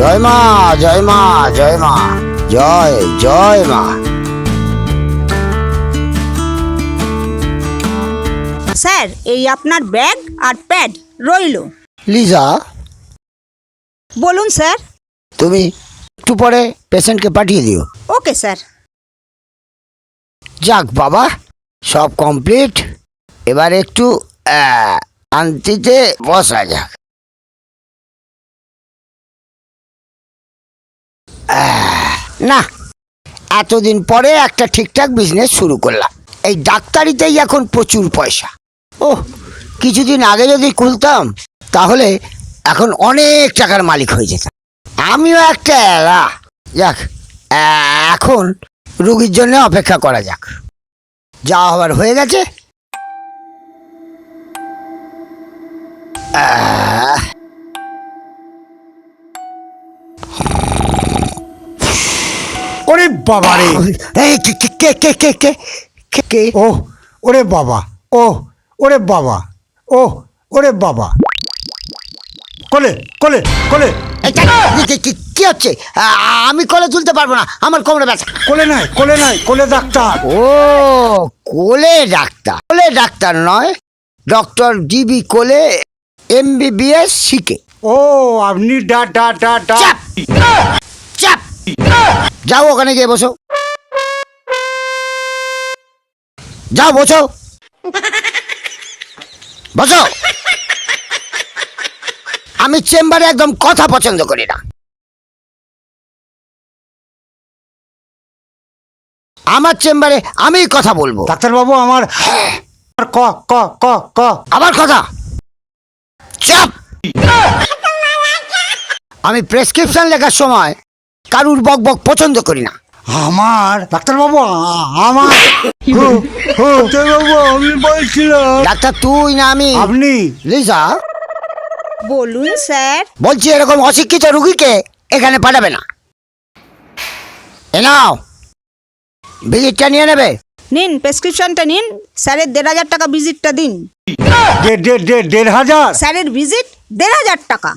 জয় মা জয় মা জয় মা জয় জয় মা। স্যার এই আপনার ব্যাগ আর প্যাড রইল। লিজা বলুন স্যার। তুমি একটু পরে পেশেন্টকে পাঠিয়ে দিও। Okay sir. যাক বাবা সব কমপ্লিট। এবার একটু আহ, শান্তিতে বসা যাক। না এতদিন পরে একটা ঠিকঠাক বিজনেস শুরু করলাম। এই ডাক্তারিতেই এখন প্রচুর পয়সা। ও কিছুদিন আগে যদি খুলতাম তাহলে এখন অনেক টাকার মালিক হয়ে যেতাম। আমিও একটা এলা। যাক এখন রুগীর জন্য অপেক্ষা করা যাক। যা হবার হয়ে গেছে। আহ, বাবা রে কে কে কে কে কে কে কে ও ওরে বাবা। ও ওরে বাবা। ও ওরে বাবা। কোলে কোলে কোলে। কি হচ্ছে? আমি কলে তুলতে পারব না। আমার কোমরে ব্যথা। কোলে নাই কোলে নাই কোলে ডাক্তার। ও কোলে ডাক্তার। কোলে ডাক্তার নয় ডক্টর ডিবি কোলে এমবিবিএস শিখে। ও আপনি ডা ডা ডা ডা। যাও ওখানে গিয়ে বসো। যাও বসো। বসো। আমি চেম্বারে একদম কথা পছন্দ করি না। আমার চেম্বারে আমি কথা বলব। ডাক্তারবাবু আমার ক ক ক ক। আবার কথা? চাপ! আমি প্রেসক্রিপশন লেখার সময় কারুর বক বক পছন্দ করি না। আমার? ডাক্তারবাবু আমার। ডাক্তারবাবু আমি বলছিলাম। ডাক্তার তুই না আমি। আপনি? লিসা বলুন স্যার। বলছি এরকম অশিক্ষিত রুগীকে এখানে পাঠাবে না। এ নাও। ভিজিটটা নিয়ে নেবে। নিন প্রেসক্রিপশনটা নিন। স্যারের দেড় হাজার টাকা ভিজিটটা দিন। দেড় দেড় দেড় দেড় হাজার? স্যারের ভিজিট দেড় হাজার টাকা।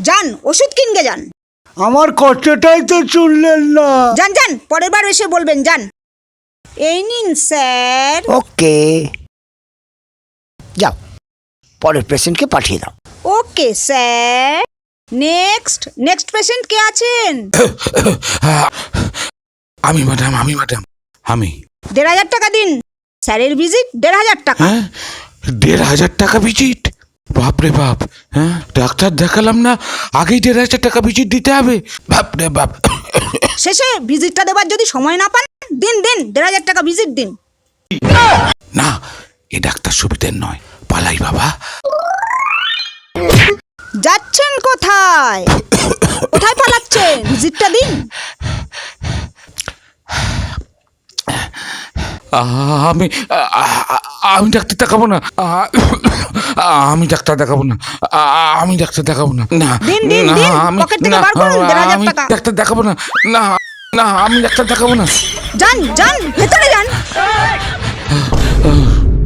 যান ওষুধ কিনকে যান। আমার কষ্টটাই তো শুনলেন না। যান যান পরের বার এসে বলবেন যান। এই নিন স্যার। ওকে। যাও পরের পেশেন্টকে পাঠিয়ে দাও। Okay sir. Next next patient কে আছেন? আমি ম্যাডাম আমি ম্যাডাম আমি। দেড় হাজার টাকা দিন। স্যারের ভিজিট দেড় হাজার টাকা। হ্যাঁ দেড় হাজার টাকা ভিজিট। বাপরে বাপ হ্যাঁ? ডাক্তার দেখালাম না আগেই দেড় হাজার টাকা ভিজিট দিতে হবে। বাপরে বাপ। শেষে ভিজিটটা দেবার যদি সময় না পান দিন দিন দেড় হাজার টাকা ভিজিট দিন। না এ ডাক্তার সুবিধের নয়। পালাই বাবা। যাচ্ছেন কোথায়? কোথায় পালাচ্ছেন? ভিজিটটা দিন। আমি আমি ডাক্তার দেখাবো না। আমি ডাক্তার দেখাবো না। আ- আমি ডাক্তার দেখাবো না। না। দিন, দিন, না, আমি পকেট থেকে না, বার করুন, দেড় হাজার আমি ডাক্তার দেখাবো না। না না আমি ডাক্তার দেখাবো না। যান যান ভেতরে যান।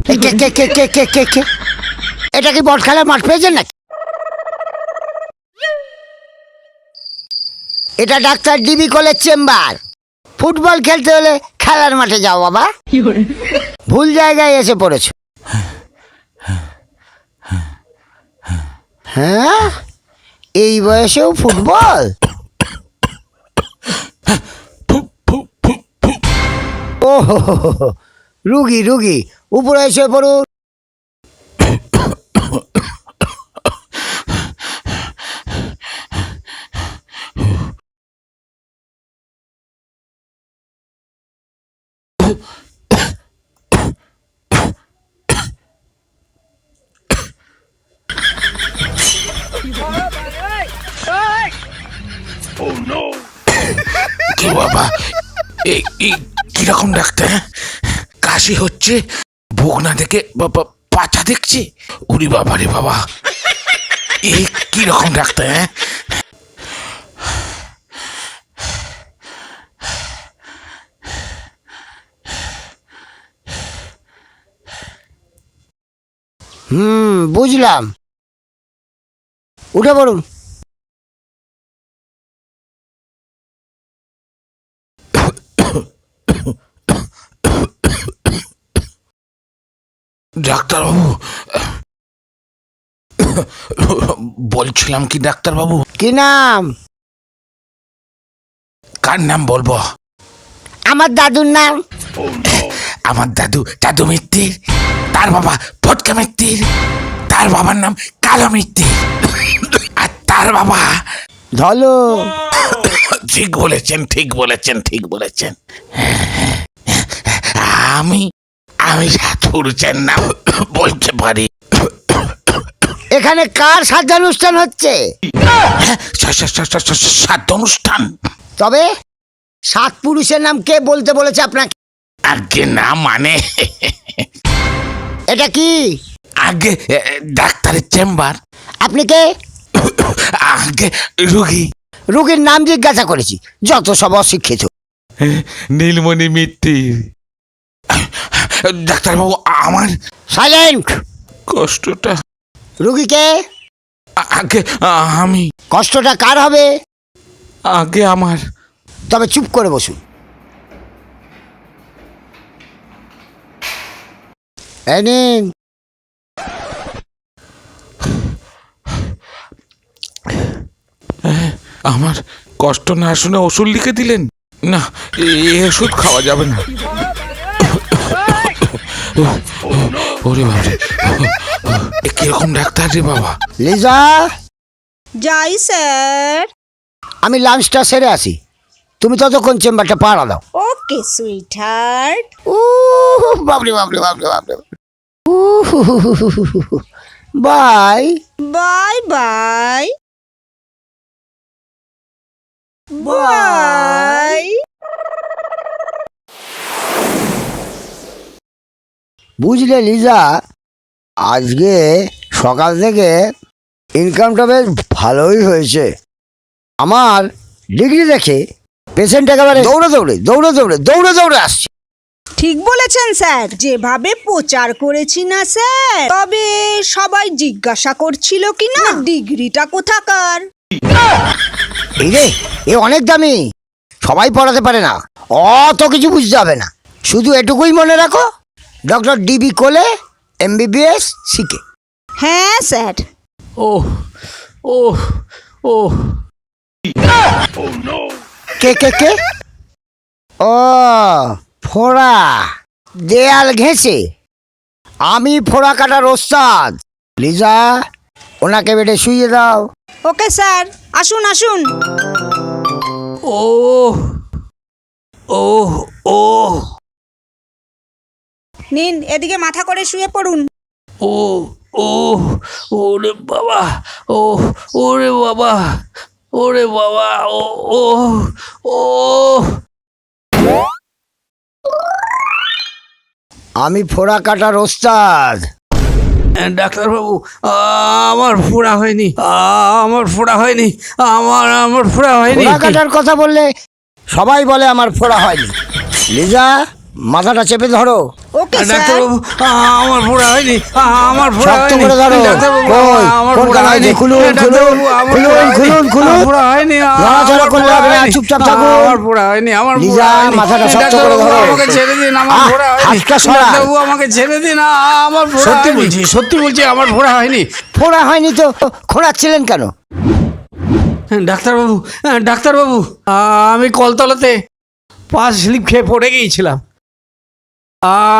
কে কে কে কে কে কে কে? এটা কি বট খেলার মাঠ পেয়েছেন নাকি? এটা doctor DB college chamber. Football খেলতে হলে খেলার মাঠে যাও বাবা। ভুল জায়গায় এসে পড়েছ। হ্যাঁ এই বয়সেও ফুটবল ও রুগী রুগী উপরে এসে পড়ো Oh. কি বাবা? এই এই কীরকম ডাক্তার হ্যাঁ? কাশি হচ্ছে না দেখে বাবা পাছা দেখছে? উরি বাবা রে বাবা। এই কীরকম ডাক্তার হ্যাঁ? হুম বুঝলাম। উঠে পড়ুন। ডাক্তারবাবু বলছিলাম কি ডাক্তারবাবু? কি নাম? কার নাম বলব? আমার দাদুর নাম। আমার দাদু দাদু মিত্তির তার বাবা ফটকা মিত্তির তার বাবার নাম কালো মিত্তির। আর তার বাবা। ধলো। ঠিক বলেছেন ঠিক বলেছেন ঠিক বলেছেন। আমি আমি সাথুরছেন নাম বলতে পারি। এখানে কার সাজ্জানুষ্ঠান হচ্ছে? সাধ্য অনুষ্ঠান তবে সাত পুরুষের নাম কে বলতে বলেছে আপনাকে? আগে না মানে। এটা কি? আগে ডাক্তারের চেম্বার। আপনি কে? আগে রুগী। রোগীর নাম জিজ্ঞাসা করেছি যত সব অশিক্ষিত। নীলমণি মিত্তির ডাক্তারবাবু আমার সাইলেন্ট! কষ্টটা। রুগীকে আগে আমি। কষ্টটা কার হবে? আগে আমার। তবে চুপ করে বসুন। এই নিন। আমার কষ্ট না শুনে ওষুধ লিখে দিলেন? না এই ওষুধ খাওয়া যাবে না। ওরে বাবা কীরকম ডাক্তার রে বাবা? লিজা? যাই স্যার। আমি লাঞ্চটা সেরে আসি। তুমি ততক্ষণ চেম্বারটা পাড়া দাও। ওকে সুইট হার্ট উ বাবরে বাবরে বাবরে বাবরে বাই। Bye bye. বাই বুঝলে লিজা? আজকে সকাল থেকে ইনকামটা বেশ ভালোই হয়েছে। আমার ডিগ্রি দেখে পেশেন্ট একেবারে দৌড়ে দৌড়ে দৌড়ে দৌড়ে দৌড়ে দৌড়ে আসছে। ঠিক বলেছেন স্যার। যেভাবে প্রচার করেছি না স্যার তবে সবাই জিজ্ঞাসা করছিল কি না। ডিগ্রিটা কোথাকার? এই রে এ অনেক দামি। সবাই পড়াতে পারে না। অত কিছু বুঝতে হবে না। শুধু এটুকুই মনে রাখো ডক্টর ডিবি কোলে এমবিবিএস শিখে। হ্যাঁ স্যার। ও ও ও কে কে কে? ও ফোড়া। দেয়াল ঘেঁষে। আমি ফোড়া কাটার ওস্তাদ। লিজা ওনাকে বেডে শুইয়ে দাও। ওকে স্যার আসুন আসুন। ও ও ও নিন এদিকে মাথা করে শুয়ে পড়ুন। ও ও ওরে বাবা ও ওরে বাবা ওরে বাবা ও ও ও আমি ফোড়া কাটার ওস্তাদ। ডাক্তারবাবু, আমার ফোড়া হয়নি। আমার ফোড়া হয়নি। আমার আমার ফোড়া হয়নি। কাটার কথা বললে সবাই বলে আমার ফোড়া হয়নি। লিজা মাথাটা চেপে ধরো ওকে স্যার ডাক্তারবাবু আমার ফোড়া হয়নি আমার ফোড়া শক্ত হয়নি করে ধরো। ডাক্তারবাবু কই? আমার কোন ফোড়া কানায় হয়নি? খুলুন, ডাক্তারবাবু, খুলুন, আমার খুলুন, ফোড়া হয়নি। খুলুন, খুলুন। আমার ফোড়া হয়নি নড়াচড়া আমার করলে ফোড়া হবে না, হয়নি। চুপচাপ থাকুন। আমার ফোড়া হয়নি আমার লিজা, হয়নি। মাথাটা শক্ত করে ডাক্তারবাবু, ধরো। আমাকে ছেড়ে দিন আমার আহ, ফোড়া হয়নি হাতটা সরা। ডাক্তারবাবু আমাকে ছেড়ে দিন আ, আমার ফোড়া সত্যি হয়নি। বলছি। সত্যি বলছি আমার ফোড়া হয়নি ফোড়া হয়নি তো খোঁড়াচ্ছিলেন কেন ডাক্তারবাবু হ্যাঁ, ডাক্তারবাবু আ, আমি কলতলাতে পা স্লিপ খেয়ে পড়ে গিয়েছিলাম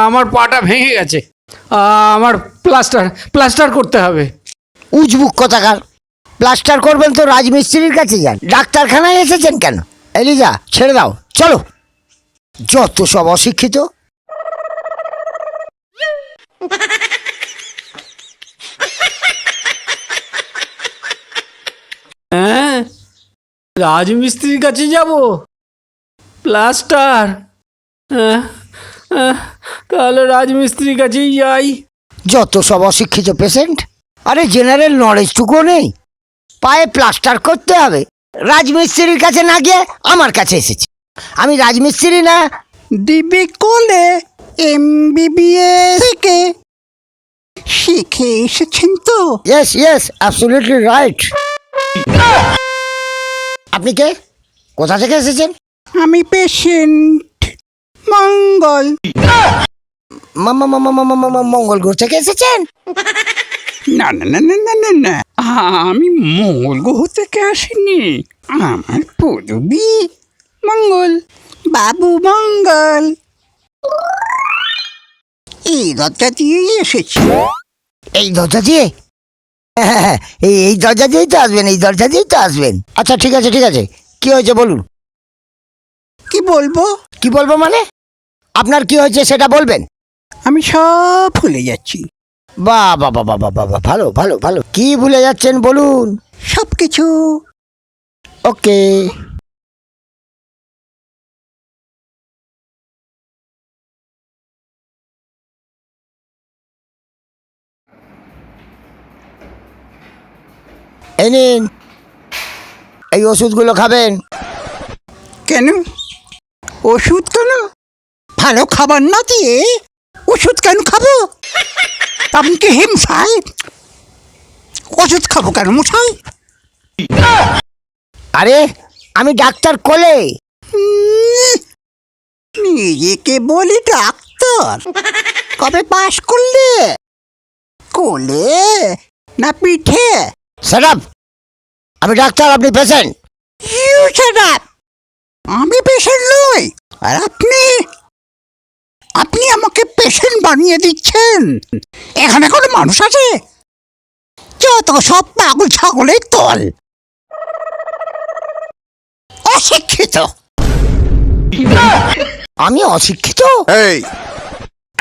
আমার পাটা ভেঙে গেছে। আমার প্লাস্টার প্লাস্টার করতে হবে। উজবুক কথাকার? প্লাস্টার করবেন তো রাজমিস্ত্রির কাছে যান। ডাক্তারখানায় এসেছেন কেন? এলিজা ছেড়ে দাও। চলো। যত সব অশিক্ষিত। হ্যাঁ রাজমিস্ত্রির কাছে যাব। প্লাস্টার হ্যাঁ, হ্যাঁ, তাহলে রাজমিস্ত্রির কাছেই যাই। যত সব অশিক্ষিত পেশেন্ট আরে জেনারেল নলেজটুকুও নেই। পায়ে প্লাস্টার করতে হবে। রাজমিস্ত্রির কাছে না গিয়ে আমার কাছে এসেছি। আমি রাজমিস্ত্রি না। ডিবি কোলে এমবিবিএস থেকে শিখে এসেছেন তো। ইয়েস ইয়েস অ্যাবসলিউটলি রাইট আপনি কে? কোথা থেকে এসেছেন? আমি পেশেন্ট মঙ্গল। মঙ্গল গ্রহ থেকে এসেছেন? না না না না না না না। আমি মঙ্গল গ্রহ থেকে আসিনি। আমার পদবী মঙ্গল বাবু মঙ্গল। এই দরজা দিয়েই এসেছি। এই দরজা দিয়ে? এই এই দরজা দিয়েই তো আসবেন এই দরজা দিয়েই তো আসবেন। আচ্ছা ঠিক আছে ঠিক আছে। কি হয়েছে বলুন? কি বলব? কি বলব মানে? আপনার কি হয়েছে সেটা বলবেন? আমি সব ভুলে যাচ্ছি। বা বা বা বা বা ভালো ভালো ভালো। কি ভুলে যাচ্ছেন বলুন? সব কিছু। ওকে। এই নিন। এই ওষুধগুলো খাবেন। কেন? ওষুধ কেন? ভালো খাবার না দিয়ে ওষুধ কেন খাব? আপনি কি হিমসাই ওষুধ খাব কেন মশাই? আরে আমি ডাক্তার কোলে। নিজেকে বলি ডাক্তার। কবে পাশ করলে? কোলে না পিঠে? সেটাপ আমি ডাক্তার আপনি পেশেন্ট। You up! আমি পেশেন্ট নই আর আপনি? আপনি আমাকে পেশেন্ট বানিয়ে দিচ্ছেন। এখানে কোনো মানুষ আছে? যত সব পাগল ছাগলের দল। অশিক্ষিত। আমি অশিক্ষিত? এই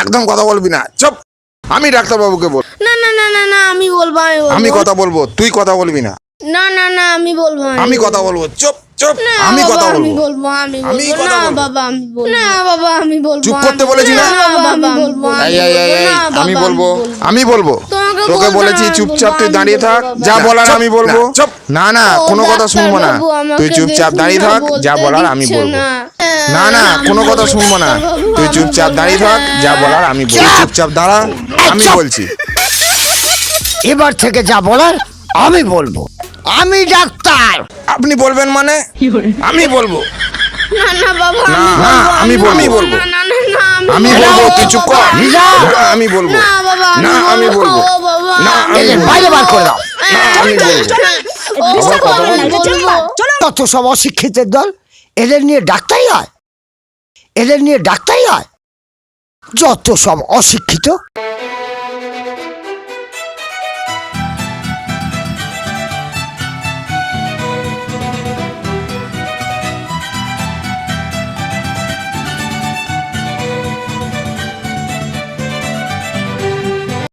একদম কথা বলবি না চুপ। আমি ডাক্তারবাবুকে বল না না না না না আমি বলব আমি বলব। আমি কথা বলব তুই কথা বলবি না। না না না আমি বলব আমি কথা বলব চুপ। চুপ আমি কথা বলব বলব আমি আমি বলব না বাবা আমি বলব না বাবা আমি বলব চুপ করতে বলেছি না? বাবা আমি বলব আমি বলব আমি বলব তোকে বলেছি চুপচাপ তুই দাঁড়িয়ে থাক যা বলার আমি বলব না না কোনো কথা শুনব না তুই চুপচাপ দাঁড়িয়ে থাক যা বলার আমি বলব না। না না কোনো কথা শুনব না তুই চুপচাপ দাঁড়িয়ে থাক যা বলার আমি বলব চুপচাপ দাঁড়া আমি বলছি এবার থেকে যা বলার আমি বলব আমি ডাক্তার। আপনি বলবেন মানে? আমি বলব। না না বাবা না, না, আমি বলব, আমি বলব। না না না না আমি বলব। তুই চুপ কর। না, আমি বলব। না আমি বলব। না আমি বাইরে বার করে দাও না আমি। বলব। তত সব অশিক্ষিতের দল এদের নিয়ে ডাক্তারই হয়? এদের নিয়ে ডাক্তারই হয়? যত সব অশিক্ষিত।